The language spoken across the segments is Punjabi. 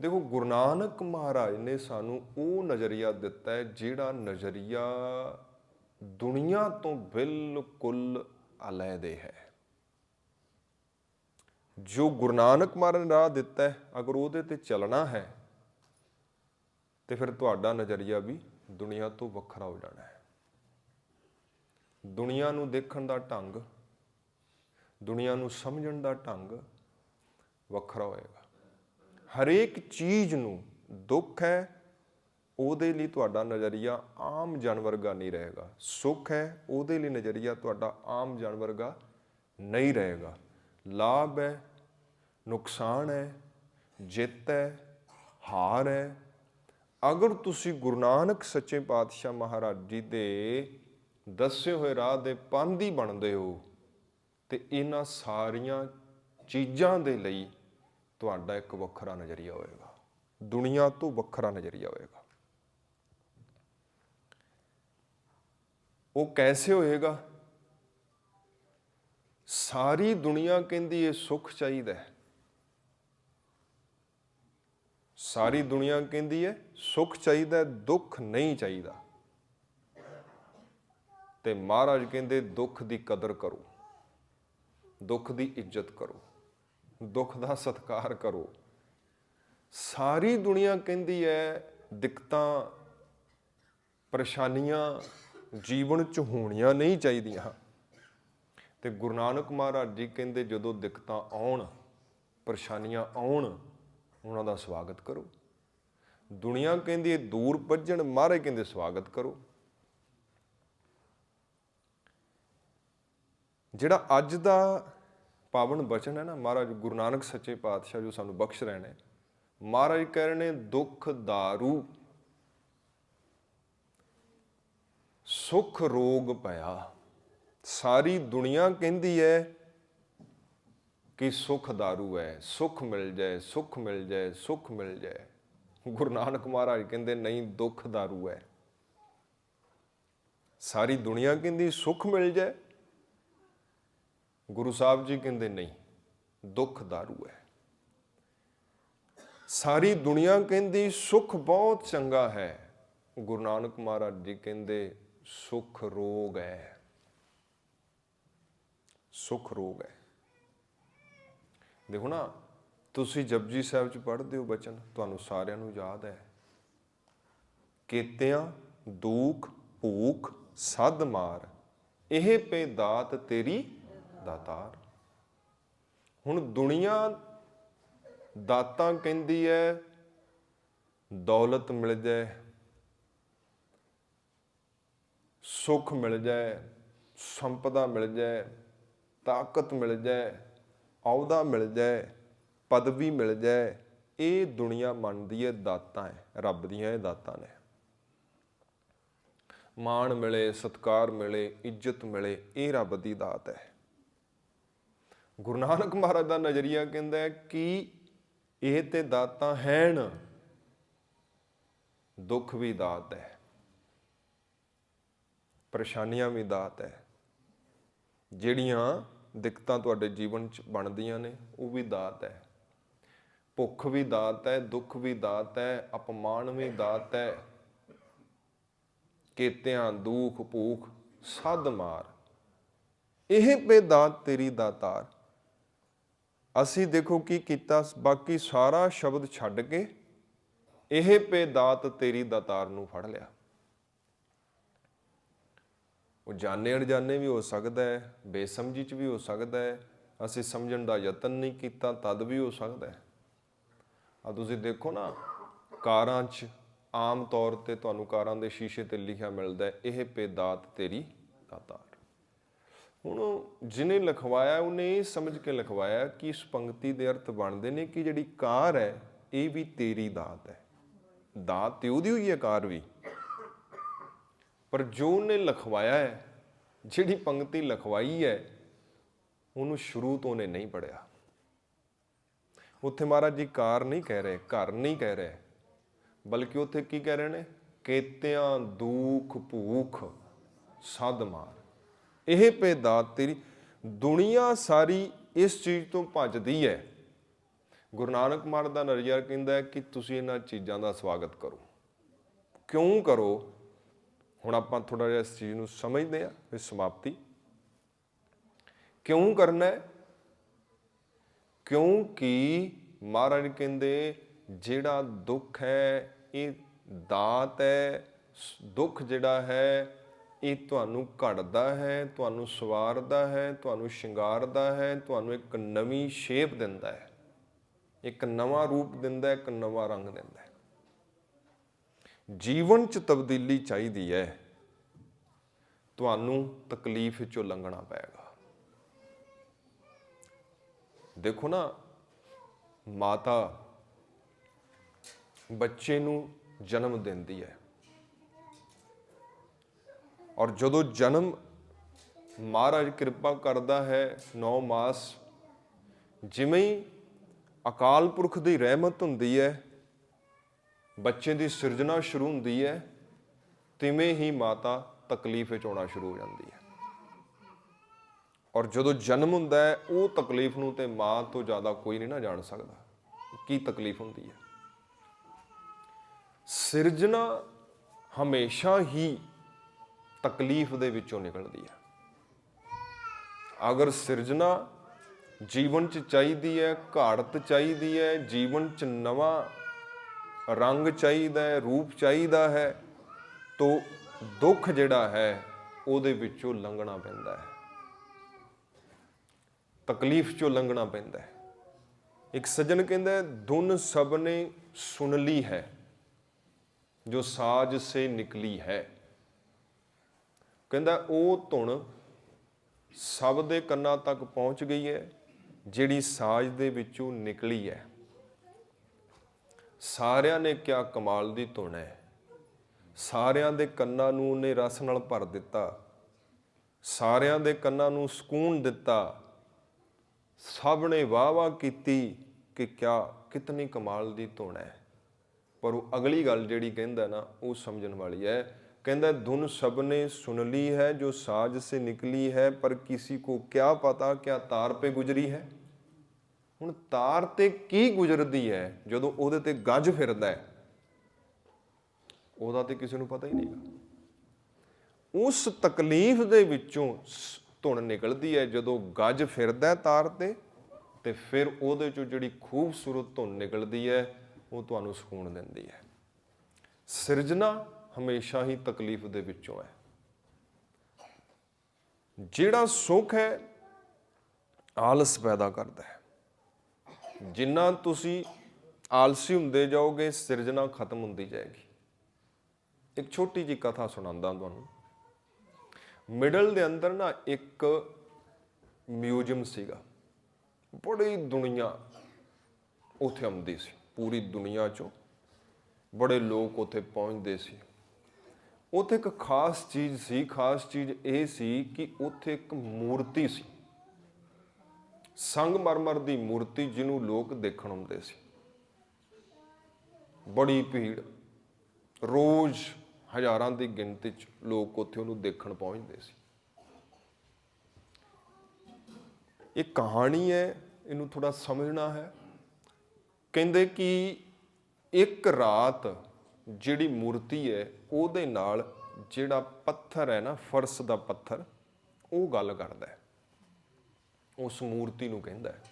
ਦੇਖੋ, ਗੁਰੂ ਨਾਨਕ ਮਹਾਰਾਜ ਨੇ ਸਾਨੂੰ ਉਹ ਨਜ਼ਰੀਆ ਦਿੱਤਾ ਹੈ ਜਿਹੜਾ ਨਜ਼ਰੀਆ ਦੁਨੀਆ ਤੋਂ ਬਿਲਕੁਲ ਅਲੱਗੇ ਹੈ। ਜੋ ਗੁਰੂ ਨਾਨਕ ਮਹਾਰਾਜ ਨੇ ਰਾਹ ਦਿੱਤਾ ਹੈ, ਅਗਰ ਉਹਦੇ ਤੇ ਚੱਲਣਾ ਹੈ, ਤੇ ਫਿਰ ਤੁਹਾਡਾ ਨਜ਼ਰੀਆ ਵੀ ਦੁਨੀਆ ਤੋਂ ਵੱਖਰਾ ਹੋ ਜਾਣਾ ਹੈ। ਦੁਨੀਆ ਨੂੰ ਦੇਖਣ ਦਾ ਢੰਗ, ਦੁਨੀਆ ਨੂੰ ਸਮਝਣ ਦਾ ਢੰਗ ਵੱਖਰਾ ਹੋਏਗਾ। ਹਰੇਕ ਚੀਜ਼ ਨੂੰ ਦੁੱਖ ਹੈ, ਉਹਦੇ ਲਈ ਤੁਹਾਡਾ ਨਜ਼ਰੀਆ ਆਮ ਜਾਨਵਰ ਵਰਗਾ ਨਹੀਂ ਰਹੇਗਾ। ਸੁੱਖ ਹੈ, ਉਹਦੇ ਲਈ ਨਜ਼ਰੀਆ ਤੁਹਾਡਾ ਆਮ ਜਾਨਵਰ ਵਰਗਾ ਨਹੀਂ ਰਹੇਗਾ। ਲਾਭ ਹੈ, ਨੁਕਸਾਨ ਹੈ, ਜਿੱਤ ਹੈ, ਹਾਰ ਹੈ। ਅਗਰ ਤੁਸੀਂ ਗੁਰੂ ਨਾਨਕ ਸੱਚੇ ਪਾਤਸ਼ਾਹ ਮਹਾਰਾਜ ਜੀ ਦੇ ਦੱਸੇ ਹੋਏ ਰਾਹ ਦੇ ਪੰਦੀ ਬਣਦੇ ਹੋ, ਤੇ ਇਹਨਾਂ ਸਾਰੀਆਂ ਚੀਜ਼ਾਂ ਦੇ ਲਈ ਤੁਹਾਡਾ ਇੱਕ ਵੱਖਰਾ ਨਜ਼ਰੀਆ ਹੋਏਗਾ। ਦੁਨੀਆ ਤੋਂ ਵੱਖਰਾ ਨਜ਼ਰੀਆ ਹੋਏਗਾ। ਉਹ ਕੈਸੇ ਹੋਏਗਾ? ਸਾਰੀ ਦੁਨੀਆ ਕਹਿੰਦੀ ਇਹ ਸੁੱਖ ਚਾਹੀਦਾ ਹੈ। ਸਾਰੀ ਦੁਨੀਆ ਕਹਿੰਦੀ ਹੈ ਸੁੱਖ ਚਾਹੀਦਾ, ਦੁੱਖ ਨਹੀਂ ਚਾਹੀਦਾ। ਤੇ ਮਹਾਰਾਜ ਕਹਿੰਦੇ ਦੁੱਖ ਦੀ ਕਦਰ ਕਰੋ। ਦੁੱਖ ਦੀ ਇੱਜ਼ਤ ਕਰੋ। ਦੁੱਖ ਦਾ ਸਤਿਕਾਰ ਕਰੋ। ਸਾਰੀ ਦੁਨੀਆ ਕਹਿੰਦੀ ਹੈ ਦਿੱਕਤਾਂ, ਪਰੇਸ਼ਾਨੀਆਂ ਜੀਵਨ ਚ ਹੋਣੀਆਂ ਨਹੀਂ ਚਾਹੀਦੀਆਂ। ਤੇ ਗੁਰੂ ਨਾਨਕ ਮਹਾਰਾਜ ਜੀ ਕਹਿੰਦੇ, ਜਦੋਂ ਦਿੱਕਤਾਂ ਆਉਣ, ਪਰੇਸ਼ਾਨੀਆਂ ਆਉਣ, ਉਹਨਾਂ ਦਾ ਸਵਾਗਤ ਕਰੋ। ਦੁਨੀਆ ਕਹਿੰਦੀ ਹੈ ਦੂਰ ਭੱਜਣ, ਮਹਾਰਾਜ ਕਹਿੰਦੇ ਸਵਾਗਤ ਕਰੋ। ਜਿਹੜਾ ਅੱਜ ਦਾ ਪਾਵਨ ਬਚਨ ਹੈ ਨਾ, ਮਹਾਰਾਜ ਗੁਰੂ ਨਾਨਕ ਸੱਚੇ ਪਾਤਸ਼ਾਹ ਜੋ ਸਾਨੂੰ ਬਖਸ਼ ਰਹੇ ਨੇ, ਮਹਾਰਾਜ ਕਹਿ ਰਹੇ ਨੇ, ਦੁੱਖ ਦਾਰੂ, ਸੁਖ ਰੋਗ ਪਿਆ। ਸਾਰੀ ਦੁਨੀਆ ਕਹਿੰਦੀ ਹੈ ਕਿ ਸੁਖ ਦਾਰੂ ਹੈ, ਸੁਖ ਮਿਲ ਜਾਏ, ਸੁਖ ਮਿਲ ਜਾਏ, ਸੁਖ ਮਿਲ ਜਾਏ। ਗੁਰੂ ਨਾਨਕ ਮਹਾਰਾਜ ਕਹਿੰਦੇ, ਨਹੀਂ, ਦੁੱਖ ਦਾਰੂ ਹੈ। ਸਾਰੀ ਦੁਨੀਆ ਕਹਿੰਦੀ, ਸੁਖ ਮਿਲ ਜਾਏ। ਗੁਰੂ ਸਾਹਿਬ ਜੀ ਕਹਿੰਦੇ ਨਹੀਂ, ਦੁੱਖ ਦਾਰੂ ਹੈ। ਸਾਰੀ ਦੁਨੀਆ ਕਹਿੰਦੀ ਸੁਖ ਬਹੁਤ ਚੰਗਾ ਹੈ। ਗੁਰੂ ਨਾਨਕ ਮਹਾਰਾਜ ਜੀ ਕਹਿੰਦੇ ਸੁਖ ਰੋਗ ਹੈ। ਸੁਖ ਰੋਗ ਹੈ। ਦੇਖੋ ਨਾ, ਤੁਸੀਂ ਜਪਜੀ ਸਾਹਿਬ ਚ ਪੜ੍ਹਦੇ ਹੋ ਬਚਨ, ਤੁਹਾਨੂੰ ਸਾਰਿਆਂ ਨੂੰ ਯਾਦ ਹੈ। ਕੀਤਿਆਂ, ਦੁੱਖ, ਭੂਖ, ਸਦ ਮਾਰ, ਇਹ ਪੇ ਦਾਤ ਤੇਰੀ ਦਾਤਾਰ ਹੁਣ ਦੁਨੀਆ ਦਾਤਾਂ ਕਹਿੰਦੀ ਹੈ ਦੌਲਤ ਮਿਲ ਜਾਏ, ਸੁੱਖ ਮਿਲ ਜਾਏ, ਸੰਪਦਾ ਮਿਲ ਜਾਏ, ਤਾਕਤ ਮਿਲ ਜਾਏ, ਅਹੁਦਾ ਮਿਲ ਜਾਏ, ਪਦਵੀ ਮਿਲ ਜਾਏ, ਇਹ ਦੁਨੀਆ ਮੰਨਦੀ ਹੈ ਦਾਤਾਂ ਹੈ ਰੱਬ ਦੀਆਂ ਇਹ ਦਾਤਾਂ ਨੇ। ਮਾਣ ਮਿਲੇ, ਸਤਕਾਰ ਮਿਲੇ, ਇੱਜ਼ਤ ਮਿਲੇ, ਇਹ ਰੱਬ ਦੀ ਦਾਤ ਹੈ ਗੁਰੂ ਨਾਨਕ ਮਹਾਰਾਜ ਦਾ ਨਜ਼ਰੀਆ ਕਹਿੰਦਾ ਹੈ ਕਿ ਇਹ ਤੇ ਦਾਤਾਂ ਹੈਣ, ਦੁੱਖ ਵੀ ਦਾਤ ਹੈ, ਪਰੇਸ਼ਾਨੀਆਂ ਵੀ ਦਾਤ ਹੈ। ਜਿਹੜੀਆਂ ਦਿੱਕਤਾਂ ਤੁਹਾਡੇ ਜੀਵਨ ਚ ਬਣਦੀਆਂ ਨੇ, ਉਹ ਵੀ ਦਾਤ ਹੈ। ਭੁੱਖ ਵੀ ਦਾਤ ਹੈ, ਦੁੱਖ ਵੀ ਦਾਤ ਹੈ, ਅਪਮਾਨ ਵੀ ਦਾਤ ਹੈ। ਕੀਤਿਆਂ, ਦੁੱਖ, ਭੂਖ, ਸਦ ਮਾਰ। ਇਹ ਪੇ ਦਾਤ ਤੇਰੀ ਦਾਤਾਰ। ਅਸੀਂ ਦੇਖੋ ਕੀ ਕੀਤਾ, ਬਾਕੀ ਸਾਰਾ ਸ਼ਬਦ ਛੱਡ ਕੇ ਇਹ ਪੇ ਦਾਤ ਤੇਰੀ ਦਾਤਾਰ ਨੂੰ ਫੜ ਲਿਆ। ਉਹ ਜਾਣੇ ਅਣਜਾਣੇ ਵੀ ਹੋ ਸਕਦਾ ਹੈ, ਬੇਸਮਝੀ ਚ ਵੀ ਹੋ ਸਕਦਾ ਹੈ, ਅਸੀਂ ਸਮਝਣ ਦਾ ਯਤਨ ਨਹੀਂ ਕੀਤਾ, ਤਦ ਵੀ ਹੋ ਸਕਦਾ ਹੈ। ਆ ਤੁਸੀਂ ਦੇਖੋ ਨਾ, ਕਾਰਾਂ 'ਚ ਆਮ ਤੌਰ ਤੇ ਤੁਹਾਨੂੰ ਕਾਰਾਂ ਦੇ ਸ਼ੀਸ਼ੇ ਤੇ ਲਿਖਿਆ ਮਿਲਦਾ ਇਹ ਪੇ ਦਾਤ ਤੇਰੀ ਦਾਤਾਰ। ਹੁਣ ਜਿਹਨੇ ਲਿਖਵਾਇਆ, ਉਹਨੇ ਇਹ ਸਮਝ ਕੇ ਲਿਖਵਾਇਆ ਕਿ ਇਸ ਪੰਕਤੀ ਦੇ ਅਰਥ ਬਣਦੇ ਨੇ ਕਿ ਜਿਹੜੀ ਕਾਰ ਹੈ, ਇਹ ਵੀ ਤੇਰੀ ਦਾਤ ਹੈ। ਦਾਤ ਤੇ ਉਹਦੀ ਹੋਈ ਹੈ, ਕਾਰ ਵੀ। ਪਰ ਜੋ ਉਹਨੇ ਲਿਖਵਾਇਆ ਹੈ, ਜਿਹੜੀ ਪੰਕਤੀ ਲਿਖਵਾਈ ਹੈ, ਉਹਨੂੰ ਸ਼ੁਰੂ ਤੋਂ ਉਹਨੇ ਨਹੀਂ ਪੜਿਆ ਉੱਥੇ ਮਹਾਰਾਜ ਜੀ ਕਾਰ ਨਹੀਂ ਕਹਿ ਰਹੇ, ਘਰ ਨਹੀਂ ਕਹਿ ਰਹੇ, ਬਲਕਿ ਉੱਥੇ ਕੀ ਕਹਿ ਰਹੇ ਨੇ? ਕੇਤਿਆਂ ਦੁੱਖ ਭੂਖ ਸਦ ਮਾਰ। ਇਹ ਪੇ ਦਾਤ ਤੇਰੀ ਦੁਨੀਆ ਸਾਰੀ ਇਸ ਚੀਜ਼ ਤੋਂ ਭੱਜਦੀ ਹੈ। ਗੁਰੂ ਨਾਨਕ ਮਹਾਰਾਜ ਦਾ ਨਜ਼ਰ ਕਹਿੰਦਾ ਕਿ ਤੁਸੀਂ ਇਹਨਾਂ ਚੀਜ਼ਾਂ ਦਾ ਸਵਾਗਤ ਕਰੋ। ਕਿਉਂ ਕਰੋ? ਹੁਣ ਆਪਾਂ ਥੋੜਾ ਜਿਹਾ ਇਸ ਚੀਜ਼ ਨੂੰ ਸਮਝਦੇ ਹਾਂ ਫਿਰ ਸਮਾਪਤੀ। ਕਿਉਂ ਕਰਨਾ ਹੈ? ਕਿਉਂਕਿ ਮਹਾਰਾਜ ਕਹਿੰਦੇ, ਜਿਹੜਾ ਦੁੱਖ ਹੈ, ਇਹ ਦਾਤ ਹੈ, ਦੁੱਖ ਜਿਹੜਾ ਹੈ ਇਹ ਤੁਹਾਨੂੰ ਘੜਦਾ ਹੈ, ਤੁਹਾਨੂੰ ਸਵਾਰਦਾ ਹੈ, ਤੁਹਾਨੂੰ ਸ਼ਿੰਗਾਰਦਾ ਹੈ, ਤੁਹਾਨੂੰ ਇੱਕ ਨਵੀਂ ਸ਼ੇਪ ਦਿੰਦਾ ਹੈ। ਇੱਕ ਨਵਾਂ ਰੂਪ ਦਿੰਦਾ ਹੈ, ਇੱਕ ਨਵਾਂ ਰੰਗ ਦਿੰਦਾ ਹੈ। ਜੀਵਨ 'ਚ ਤਬਦੀਲੀ ਚਾਹੀਦੀ ਹੈ। ਤੁਹਾਨੂੰ ਤਕਲੀਫ 'ਚੋਂ ਲੰਘਣਾ ਪਏਗਾ। ਦੇਖੋ ਨਾ, ਮਾਤਾ ਬੱਚੇ ਨੂੰ ਜਨਮ ਦਿੰਦੀ ਹੈ। ਔਰ ਜਦੋਂ ਜਨਮ ਮਹਾਰਾਜ ਕਿਰਪਾ ਕਰਦਾ ਹੈ ਨੌ ਮਾਸ, ਜਿਵੇਂ ਹੀ ਅਕਾਲ ਪੁਰਖ ਦੀ ਰਹਿਮਤ ਹੁੰਦੀ ਹੈ, ਬੱਚੇ ਦੀ ਸਿਰਜਣਾ ਸ਼ੁਰੂ ਹੁੰਦੀ ਹੈ, ਤਿਵੇਂ ਹੀ ਮਾਤਾ ਤਕਲੀਫ ਵਿੱਚ ਆਉਣਾ ਸ਼ੁਰੂ ਹੋ ਜਾਂਦੀ ਹੈ। ਔਰ ਜਦੋਂ ਜਨਮ ਹੁੰਦਾ ਹੈ, ਉਹ ਤਕਲੀਫ ਨੂੰ ਤੇ ਮਾਂ ਤੋਂ ਜ਼ਿਆਦਾ ਕੋਈ ਨਹੀਂ ਨਾ ਜਾਣ ਸਕਦਾ, ਕੀ ਤਕਲੀਫ ਹੁੰਦੀ ਹੈ। ਸਿਰਜਣਾ ਹਮੇਸ਼ਾ ਹੀ ਤਕਲੀਫ ਦੇ ਵਿੱਚੋਂ ਨਿਕਲਦੀ ਹੈ। ਅਗਰ ਸਿਰਜਣਾ ਜੀਵਨ ਚ ਚਾਹੀਦੀ ਹੈ ਘਾੜਤ ਚਾਹੀਦੀ ਹੈ ਜੀਵਨ ਚ ਨਵਾਂ ਰੰਗ ਚਾਹੀਦਾ ਹੈ ਰੂਪ ਚਾਹੀਦਾ ਹੈ ਤੋ ਦੁੱਖ ਜਿਹੜਾ ਹੈ ਉਹਦੇ ਵਿੱਚੋਂ ਲੰਘਣਾ ਪੈਂਦਾ ਹੈ। ਤਕਲੀਫ ਚੋਂ ਲੰਘਣਾ ਪੈਂਦਾ ਹੈ। ਇੱਕ ਸੱਜਣ ਕਹਿੰਦਾ ਹੈ, ਧੁਨ ਸਭ ਨੇ ਸੁਣ ਲਈ ਹੈ ਜੋ ਸਾਜ ਸੇ ਨਿਕਲੀ ਹੈ। ਕਹਿੰਦਾ ਉਹ ਧੁਨ ਸਭ ਦੇ ਕੰਨਾਂ ਤੱਕ ਪਹੁੰਚ ਗਈ ਹੈ, ਜਿਹੜੀ ਸਾਜ ਦੇ ਵਿੱਚੋਂ ਨਿਕਲੀ ਹੈ। ਸਾਰਿਆਂ ਨੇ ਕਿਆ ਕਮਾਲ ਦੀ ਧੁਨ ਹੈ। ਸਾਰਿਆਂ ਦੇ ਕੰਨਾਂ ਨੂੰ ਉਹਨੇ ਰਸ ਨਾਲ ਭਰ ਦਿੱਤਾ। ਸਾਰਿਆਂ ਦੇ ਕੰਨਾਂ ਨੂੰ ਸਕੂਨ ਦਿੱਤਾ। ਸਭ ਨੇ ਵਾਹ ਵਾਹ ਕੀਤੀ ਕਿ ਕਿਆ, ਕਿਤਨੀ ਕਮਾਲ ਦੀ ਧੁਨ ਹੈ। ਪਰ ਉਹ ਅਗਲੀ ਗੱਲ ਜਿਹੜੀ ਕਹਿੰਦਾ ਨਾ, ਉਹ ਸਮਝਣ ਵਾਲੀ ਹੈ ਕਹਿੰਦਾ, ਧੁਨ ਸਭ ਨੇ ਸੁਣ ਲਈ ਹੈ, ਜੋ ਸਾਜ ਸੇ ਨਿਕਲੀ ਹੈ, ਪਰ ਕਿਸੇ ਕੋ ਕਿਆ ਪਤਾ, ਕਿਆ ਤਾਰ ਤੇ ਗੁਜਰੀ ਹੈ? ਹੁਣ ਤਾਰ ਤੇ ਕੀ ਗੁਜਰਦੀ ਹੈ, ਜਦੋਂ ਉਹਦੇ ਤੇ ਗੱਜ ਫਿਰਦਾ ਹੈ? ਉਹਦਾ ਤੇ ਕਿਸੇ ਨੂੰ ਪਤਾ ਹੀ ਨਹੀਂਗਾ ਉਸ ਤਕਲੀਫ ਦੇ ਵਿੱਚੋਂ ਧੁਣ ਨਿਕਲਦੀ ਹੈ, ਜਦੋਂ ਗੱਜ ਫਿਰਦਾ ਤਾਰ ਤੇ ਤੇ ਫਿਰ ਉਹਦੇ ਚੋਂ ਜਿਹੜੀ ਖੂਬਸੂਰਤ ਧੁਨ ਨਿਕਲਦੀ ਹੈ, ਉਹ ਤੁਹਾਨੂੰ ਸਕੂਨ ਦਿੰਦੀ ਹੈ। ਸਿਰਜਣਾ ਹਮੇਸ਼ਾ ਹੀ ਤਕਲੀਫ ਦੇ ਵਿੱਚੋਂ ਹੈ। ਜਿਹੜਾ ਸੁੱਖ ਹੈ, ਆਲਸ ਪੈਦਾ ਕਰਦਾ ਹੈ। ਜਿੰਨਾ ਤੁਸੀਂ ਆਲਸੀ ਹੁੰਦੇ ਜਾਓਗੇ, ਸਿਰਜਣਾ ਖਤਮ ਹੁੰਦੀ ਜਾਏਗੀ। ਇੱਕ ਛੋਟੀ ਜੀ ਕਥਾ ਸੁਣਾਉਂਦਾ ਤੁਹਾਨੂੰ। ਮਿਡਲ ਦੇ ਅੰਦਰ ਨਾ ਇੱਕ ਮਿਊਜ਼ੀਅਮ ਸੀਗਾ। ਬੜੀ ਦੁਨੀਆ ਉੱਥੇ ਆਉਂਦੀ ਸੀ। ਪੂਰੀ ਦੁਨੀਆ ਚੋਂ ਬੜੇ ਲੋਕ ਉੱਥੇ ਪਹੁੰਚਦੇ ਸੀ। ਉੱਥੇ ਇੱਕ ਖਾਸ ਚੀਜ਼ ਸੀ, ਖਾਸ ਚੀਜ਼ ਇਹ ਸੀ ਕਿ ਉੱਥੇ ਇੱਕ ਮੂਰਤੀ ਸੀ। ਸੰਗਮਰਮਰ ਦੀ ਮੂਰਤੀ ਜਿਹਨੂੰ ਲੋਕ ਦੇਖਣ ਆਉਂਦੇ ਸੀ। ਬੜੀ ਭੀੜ। ਰੋਜ਼ ਹਜ਼ਾਰਾਂ ਦੀ ਗਿਣਤੀ ਚ ਲੋਕ ਉੱਥੇ ਉਹਨੂੰ ਦੇਖਣ ਪਹੁੰਚਦੇ ਸੀ। ਇਹ ਕਹਾਣੀ ਹੈ, ਇਹਨੂੰ ਥੋੜਾ ਸਮਝਣਾ ਹੈ। ਕਹਿੰਦੇ ਕਿ ਇੱਕ ਰਾਤ ਜਿਹੜੀ ਮੂਰਤੀ ਹੈ, ਉਹਦੇ ਨਾਲ ਜਿਹੜਾ ਪੱਥਰ ਹੈ ਨਾ, ਫਰਸ਼ ਦਾ ਪੱਥਰ, ਉਹ ਗੱਲ ਕਰਦਾ ਹੈ। ਉਸ ਮੂਰਤੀ ਨੂੰ ਕਹਿੰਦਾ ਹੈ।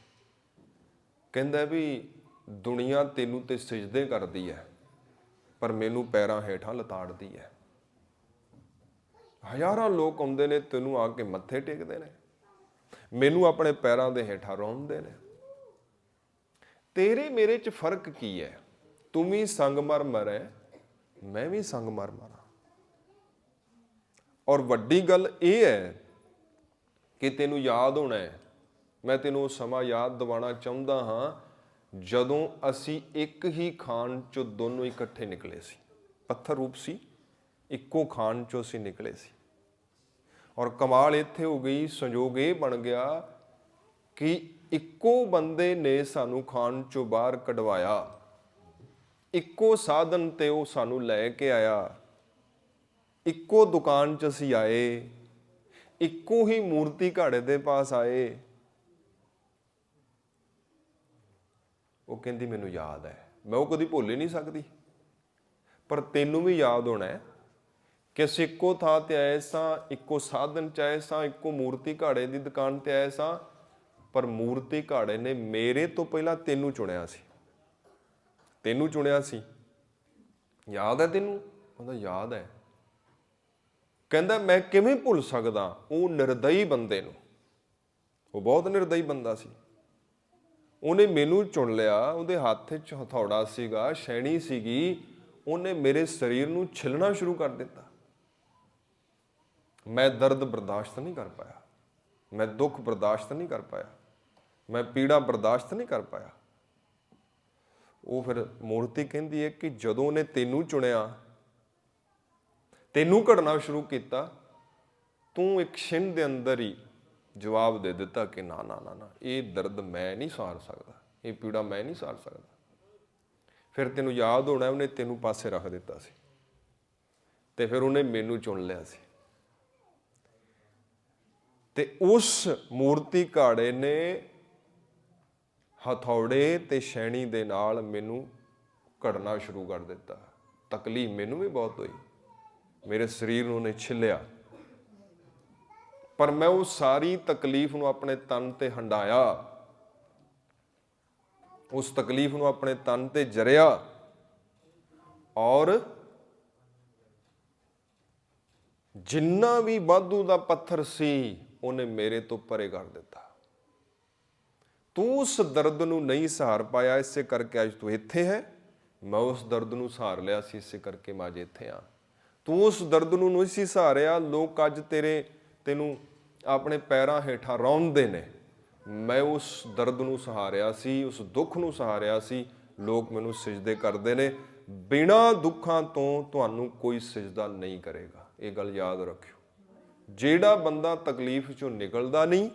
ਕਹਿੰਦਾ ਵੀ ਦੁਨੀਆ ਤੈਨੂੰ ਤੇ ਸਜਦੇ ਕਰਦੀ ਹੈ, ਪਰ ਮੈਨੂੰ ਪੈਰਾਂ ਹੇਠਾਂ ਲਤਾੜਦੀ ਹੈ। ਹਜ਼ਾਰਾਂ ਲੋਕ ਆਉਂਦੇ ਨੇ, ਤੈਨੂੰ ਆ ਕੇ ਮੱਥੇ ਟੇਕਦੇ ਨੇ। ਮੈਨੂੰ ਆਪਣੇ ਪੈਰਾਂ ਦੇ ਹੇਠਾਂ ਰੋਂਦੇ ਨੇ। ਤੇਰੇ ਮੇਰੇ ਚ ਫ਼ਰਕ ਕੀ ਹੈ? ਤੂੰ ਵੀ ਸੰਗਮਰਮਰ ਹੈ। ਮੈਂ ਵੀ ਸੰਗ ਮਾਰ ਮਾਰਾਂ। ਔਰ ਵੱਡੀ ਗੱਲ ਇਹ ਹੈ ਕਿ ਤੈਨੂੰ ਯਾਦ ਹੋਣਾ ਹੈ। ਮੈਂ ਤੈਨੂੰ ਉਹ ਸਮਾਂ ਯਾਦ ਦਿਵਾਉਣਾ ਚਾਹੁੰਦਾ ਹਾਂ ਜਦੋਂ ਅਸੀਂ ਇੱਕ ਹੀ ਖਾਨ ਚੋਂ ਦੋਨੋਂ ਇਕੱਠੇ ਨਿਕਲੇ ਸੀ। ਪੱਥਰ ਰੂਪ ਸੀ, ਇੱਕੋ ਖਾਨ ਚੋਂ ਅਸੀਂ ਨਿਕਲੇ ਸੀ। ਔਰ ਕਮਾਲ ਇੱਥੇ ਹੋ ਗਈ ਸੰਯੋਗ ਇਹ ਬਣ ਗਿਆ ਕਿ ਇੱਕੋ ਬੰਦੇ ਨੇ ਸਾਨੂੰ ਖਾਨ ਚੋਂ ਬਾਹਰ ਕਢਵਾਇਆ। ਇੱਕੋ ਸਾਧਨ ਤੇ ਉਹ ਸਾਨੂੰ ਲੈ ਕੇ ਆਇਆ। ਇੱਕੋ ਦੁਕਾਨ 'ਚ ਅਸੀਂ ਆਏ। ਇੱਕੋ ਹੀ ਮੂਰਤੀ ਘਾੜੇ ਦੇ ਪਾਸ ਆਏ। ਉਹ ਕਹਿੰਦੀ, ਮੈਨੂੰ ਯਾਦ ਹੈ। ਮੈਂ ਉਹ ਕਦੀ ਭੁੱਲ ਹੀ ਨਹੀਂ ਸਕਦੀ। ਪਰ ਤੈਨੂੰ ਵੀ ਯਾਦ ਹੋਣਾ ਹੈ ਕਿ ਅਸੀਂ ਇੱਕੋ ਥਾਂ ਤੇ ਆਏ ਸਾਂ, ਇੱਕੋ ਸਾਧਨ ਚ ਆਏ ਸਾਂ, ਇੱਕੋ ਮੂਰਤੀ ਘਾੜੇ ਦੀ ਦੁਕਾਨ ਤੇ ਆਏ ਸਾਂ। ਪਰ ਮੂਰਤੀ ਘਾੜੇ ਨੇ ਮੇਰੇ ਤੋਂ ਪਹਿਲਾਂ ਤੈਨੂੰ ਚੁਣਿਆ ਸੀ। ਤੈਨੂੰ ਚੁਣਿਆ ਸੀ। ਯਾਦ ਹੈ ਤੈਨੂੰ? ਉਹਦਾ ਯਾਦ ਹੈ। ਕਹਿੰਦਾ, ਮੈਂ ਕਿਵੇਂ ਭੁੱਲ ਸਕਦਾ? ਉਹ ਨਿਰਦਈ ਬੰਦੇ ਨੂੰ। ਉਹ ਬਹੁਤ ਨਿਰਦਈ ਬੰਦਾ ਸੀ। ਉਹਨੇ ਮੈਨੂੰ ਚੁਣ ਲਿਆ। ਉਹਦੇ ਹੱਥ 'ਚ ਹਥੌੜਾ ਸੀਗਾ, ਸ਼ੈਣੀ ਸੀਗੀ। ਉਹਨੇ ਮੇਰੇ ਸਰੀਰ ਨੂੰ ਛਿਲਣਾ ਸ਼ੁਰੂ ਕਰ ਦਿੱਤਾ। ਮੈਂ ਦਰਦ ਬਰਦਾਸ਼ਤ ਨਹੀਂ ਕਰ ਪਾਇਆ। ਮੈਂ ਦੁੱਖ ਬਰਦਾਸ਼ਤ ਨਹੀਂ ਕਰ ਪਾਇਆ। ਮੈਂ ਪੀੜਾ ਬਰਦਾਸ਼ਤ ਨਹੀਂ ਕਰ ਪਾਇਆ। ਉਹ ਫਿਰ ਮੂਰਤੀ ਕਹਿੰਦੀ ਹੈ ਕਿ ਜਦੋਂ ਉਹਨੇ ਤੈਨੂੰ ਚੁਣਿਆ, ਤੈਨੂੰ ਘੜਨਾ ਸ਼ੁਰੂ ਕੀਤਾ, ਤੂੰ ਇੱਕ ਛਿੰਨ ਦੇ ਅੰਦਰ ਹੀ ਜਵਾਬ ਦੇ ਦਿੱਤਾ ਕਿ ਨਾ ਨਾ ਨਾ ਨਾ, ਇਹ ਦਰਦ ਮੈਂ ਨਹੀਂ ਸਾਰ ਸਕਦਾ, ਇਹ ਪੀੜਾ ਮੈਂ ਨਹੀਂ ਸਾਰ ਸਕਦਾ। ਫਿਰ ਤੈਨੂੰ ਯਾਦ ਹੋਣਾ, ਉਹਨੇ ਤੈਨੂੰ ਪਾਸੇ ਰੱਖ ਦਿੱਤਾ ਸੀ ਤੇ ਫਿਰ ਉਹਨੇ ਮੈਨੂੰ ਚੁਣ ਲਿਆ ਸੀ। ਤੇ ਉਸ ਮੂਰਤੀ ਘਾੜੇ ਨੇ ਹਥੌੜੇ ਤੇ ਸ਼ੈਣੀ ਦੇ ਨਾਲ ਮੈਨੂੰ ਘੜਨਾ ਸ਼ੁਰੂ ਕਰ ਦਿੱਤਾ। ਤਕਲੀਫ ਮੈਨੂੰ ਵੀ ਬਹੁਤ ਹੋਈ। ਮੇਰੇ ਸਰੀਰ ਨੂੰ ਉਹਨੇ ਛਿੱਲਿਆ। ਪਰ ਮੈਂ ਉਹ ਸਾਰੀ ਤਕਲੀਫ ਨੂੰ ਆਪਣੇ ਤਨ ਤੇ ਹੰਡਾਇਆ। ਉਸ ਤਕਲੀਫ ਨੂੰ ਆਪਣੇ ਤਨ ਤੇ ਜਰਿਆ ਔਰ ਜਿੰਨਾ ਵੀ ਵਾਧੂ ਦਾ ਪੱਥਰ ਸੀ, ਉਹਨੇ ਮੇਰੇ ਤੋਂ ਪਰੇ ਕਰ ਦਿੱਤਾ। ਤੂੰ ਉਸ ਦਰਦ ਨੂੰ ਨਹੀਂ ਸਹਾਰ ਪਾਇਆ, ਇਸੇ ਕਰਕੇ ਅੱਜ ਤੂੰ ਇੱਥੇ ਹੈ। ਮੈਂ ਉਸ ਦਰਦ ਨੂੰ ਸਹਾਰ ਲਿਆ ਸੀ, ਇਸੇ ਕਰਕੇ ਮੈਂ ਅੱਜ ਇੱਥੇ ਆ ਤੂੰ ਉਸ ਦਰਦ ਨੂੰ ਨਹੀਂ ਸੀ ਸਹਾਰਿਆ, ਲੋਕ ਅੱਜ ਤੇਰੇ, ਤੈਨੂੰ ਆਪਣੇ ਪੈਰਾਂ ਹੇਠਾਂ ਰੌਂਦੇ ਨੇ। ਮੈਂ ਉਸ ਦਰਦ ਨੂੰ ਸਹਾਰਿਆ ਸੀ, ਉਸ ਦੁੱਖ ਨੂੰ ਸਹਾਰਿਆ ਸੀ, ਲੋਕ ਮੈਨੂੰ ਸਿਜਦੇ ਕਰਦੇ ਨੇ। ਬਿਨਾਂ ਦੁੱਖਾਂ ਤੋਂ ਤੁਹਾਨੂੰ ਕੋਈ ਸਿਜਦਾ ਨਹੀਂ ਕਰੇਗਾ। ਇਹ ਗੱਲ ਯਾਦ ਰੱਖਿਓ। ਜਿਹੜਾ ਬੰਦਾ ਤਕਲੀਫ ਚੋਂ ਨਿਕਲਦਾ ਨਹੀਂ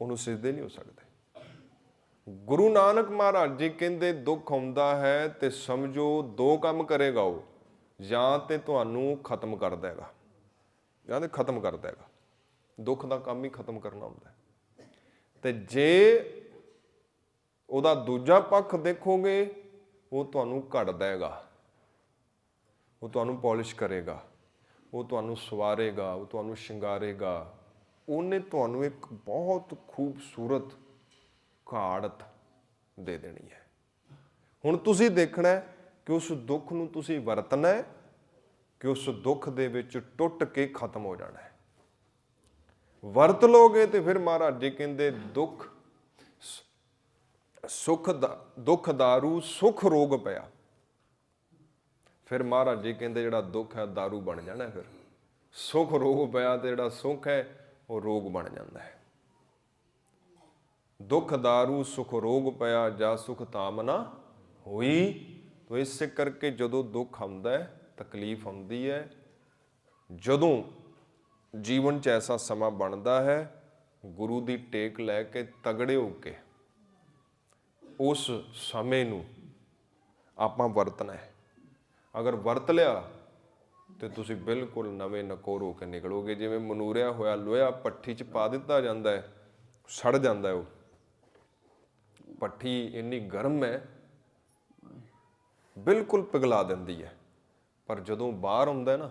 ਉਹਨੂੰ ਸਿੱਧੇ ਨਹੀਂ ਹੋ ਸਕਦੇ। ਗੁਰੂ ਨਾਨਕ ਮਹਾਰਾਜ ਜੀ ਕਹਿੰਦੇ, ਦੁੱਖ ਆਉਂਦਾ ਹੈ ਤੇ ਸਮਝੋ ਦੋ ਕੰਮ ਕਰੇਗਾ ਉਹ, ਜਾਂ ਤੇ ਤੁਹਾਨੂੰ ਖਤਮ ਕਰ ਦੇਗਾ, ਜਾਂ ਤੇ ਖਤਮ ਕਰ ਦੇਗਾ। ਦੁੱਖ ਦਾ ਕੰਮ ਹੀ ਖਤਮ ਕਰਨਾ ਹੁੰਦਾ ਹੈ। ਤੇ ਜੇ ਉਹਦਾ ਦੂਜਾ ਪੱਖ ਦੇਖੋਗੇ, ਉਹ ਤੁਹਾਨੂੰ ਘੜ ਦੇਗਾ, ਉਹ ਤੁਹਾਨੂੰ ਪਾਲਿਸ਼ ਕਰੇਗਾ, ਉਹ ਤੁਹਾਨੂੰ ਸਵਾਰੇਗਾ, ਉਹ ਤੁਹਾਨੂੰ ਸ਼ਿੰਗਾਰੇਗਾ ਉਹਨੇ ਤੁਹਾਨੂੰ ਇੱਕ ਬਹੁਤ ਖੂਬਸੂਰਤ ਘਾੜਤ ਦੇ ਦੇਣੀ ਹੈ ਹੁਣ ਤੁਸੀਂ ਦੇਖਣਾ ਹੈ ਕਿ ਉਸ ਦੁੱਖ ਨੂੰ ਤੁਸੀਂ ਵਰਤਣਾ ਹੈ ਕਿ ਉਸ ਦੁੱਖ ਦੇ ਵਿੱਚ ਟੁੱਟ ਕੇ ਖਤਮ ਹੋ ਜਾਣਾ ਹੈ ਵਰਤ ਲੋਗੇ ਤੇ ਫਿਰ ਮਹਾਰਾਜ ਜੀ ਕਹਿੰਦੇ ਦੁੱਖ ਸ- ਸੁਖ ਦਾ ਦੁੱਖ दारू ਸੁਖ ਰੋਗ ਪਿਆ ਫਿਰ ਮਹਾਰਾਜ ਜੀ ਕਹਿੰਦੇ ਜਿਹੜਾ ਦੁੱਖ ਹੈ दारू ਬਣ ਜਾਣਾ ਫਿਰ ਸੁਖ ਰੋਗ ਪਿਆ ਤੇ ਜਿਹੜਾ ਸੁਖ ਹੈ ਉਹ ਰੋਗ ਬਣ ਜਾਂਦਾ ਹੈ। ਦੁੱਖ दारू ਸੁਖ ਰੋਗ ਪਿਆ ਜਾਂ ਸੁਖ ਤਾਮ ਨਾ ਹੋਈ, ਤੋ ਇਸੇ ਕਰਕੇ ਜਦੋਂ ਦੁੱਖ ਆਉਂਦਾ ਹੈ, ਤਕਲੀਫ ਆਉਂਦੀ ਹੈ, ਜਦੋਂ ਜੀਵਨ 'ਚ ਐਸਾ ਸਮਾਂ ਬਣਦਾ ਹੈ, ਗੁਰੂ ਦੀ ਟੇਕ ਲੈ ਕੇ ਤਗੜੇ ਹੋ ਕੇ ਉਸ ਸਮੇਂ ਨੂੰ ਆਪਾਂ ਵਰਤਣਾ ਹੈ। ਅਗਰ ਵਰਤ ਲਿਆ ਤੇ ਤੁਸੀਂ ਬਿਲਕੁਲ ਨਵੇਂ ਨਕੋਰ ਹੋ ਕੇ ਨਿਕਲੋਗੇ। ਜਿਵੇਂ ਮਨੂਰਿਆ ਹੋਇਆ ਲੋਹਾ ਪੱਠੀ 'ਚ ਪਾ ਦਿੱਤਾ ਜਾਂਦਾ ਹੈ, ਸੜ ਜਾਂਦਾ ਹੈ ਉਹ। ਪੱਠੀ ਇੰਨੀ ਗਰਮ ਹੈ, ਬਿਲਕੁਲ ਪਿਘਲਾ ਦਿੰਦੀ ਹੈ। ਪਰ ਜਦੋਂ ਬਾਹਰ ਹੁੰਦਾ ਹੈ ਨਾ,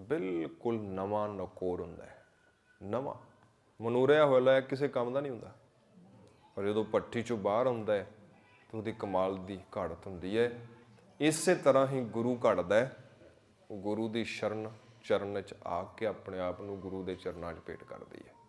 ਬਿਲਕੁਲ ਨਵਾਂ ਨਕੋਰ ਹੁੰਦਾ ਹੈ। ਨਵਾਂ। ਮਨੂਰਿਆ ਹੋਇਆ ਲੋਹਾ ਕਿਸੇ ਕੰਮ ਦਾ ਨਹੀਂ ਹੁੰਦਾ। ਪਰ ਜਦੋਂ ਪੱਠੀ ਚੋਂ ਬਾਹਰ ਆਉਂਦਾ ਹੈ, ਤਾਂ ਉਹਦੀ ਕਮਾਲ ਦੀ ਘਾੜਤ ਹੁੰਦੀ ਹੈ। ਇਸੇ ਤਰ੍ਹਾਂ ਹੀ ਗੁਰੂ ਘੜਦਾ ਹੈ। ਗੁਰੂ ਦੀ ਸ਼ਰਨ ਚਰਨ ਚ ਆ ਕੇ ਆਪਣੇ ਆਪ ਨੂੰ ਗੁਰੂ ਦੇ ਚਰਨਾਂ 'ਚ ਭੇਟ ਕਰਦੀ ਹੈ।